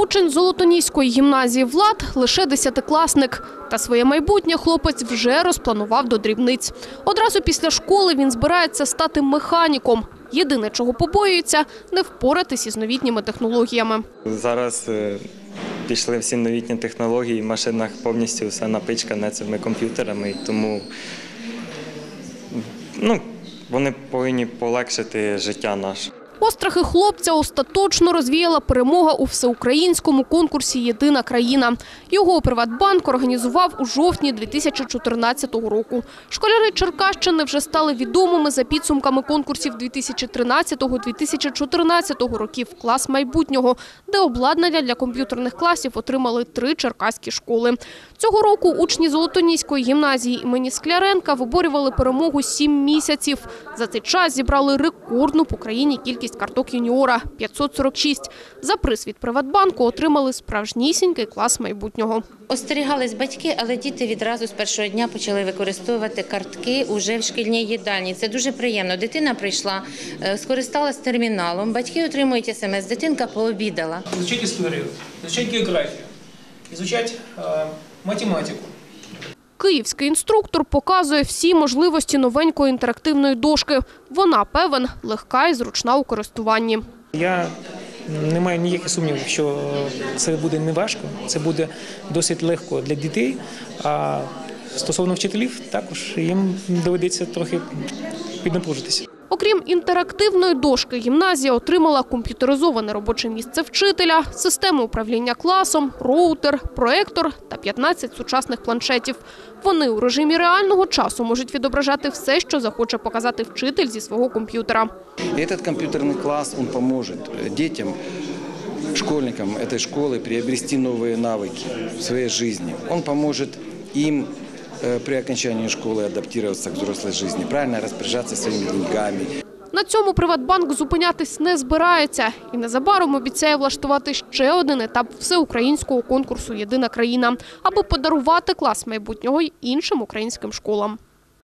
Учень Золотоніської гімназії Влад лише десятикласник. Та своє майбутнє хлопець вже розпланував до дрібниць. Одразу після школи він збирається стати механіком. Єдине, чого побоюється – не впоратись із новітніми технологіями. Зараз е, пішли всі новітні технології, в машинах повністю все напичкане цими комп'ютерами, тому ну, вони повинні полегшити життя наше. Острахи хлопця остаточно розвіяла перемога у всеукраїнському конкурсі «Єдина країна». Його «Приватбанк» організував у жовтні 2014 року. Школяри Черкащини вже стали відомими за підсумками конкурсів 2013-2014 років «Клас майбутнього», де обладнання для комп'ютерних класів отримали три черкаські школи. Цього року учні Золотоніської гімназії імені Скляренка виборювали перемогу сім місяців. За цей час зібрали рекордну по країні кількість карток юніора – 546. За приз від Приватбанку отримали справжнісінький клас майбутнього. Остерігались батьки, але діти відразу з першого дня почали використовувати картки уже в шкільній їдальні. Це дуже приємно. Дитина прийшла, е, скористалась терміналом. Батьки отримують смс. Дитинка пообідала. изучать историю, изучать географию, изучать э, математику. Київський інструктор показує всі можливості новенької інтерактивної дошки. Вона, певен, легка і зручна у користуванні. Я не маю ніяких сумнівів, що це буде не важко, це буде досить легко для дітей. А стосовно вчителів, також їм доведеться трохи піднапружитися. Окрім інтерактивної дошки, гімназія отримала комп'ютеризоване робоче місце вчителя, систему управління класом, роутер, проектор та 15 сучасних планшетів. Вони у режимі реального часу можуть відображати все, що захоче показати вчитель зі свого комп'ютера. И этот компьютерный класс, он поможет э, детям, школьникам этой школы приобрести новые навыки в своей жизни. Он поможет им э, при окончании школы адаптироваться к взрослой жизни, правильно распоряжаться своими деньгами, На цьому Приватбанк зупинятись не збирається і незабаром обіцяє влаштувати ще один етап всеукраїнського конкурсу «Єдина країна», аби подарувати клас майбутнього й іншим українським школам.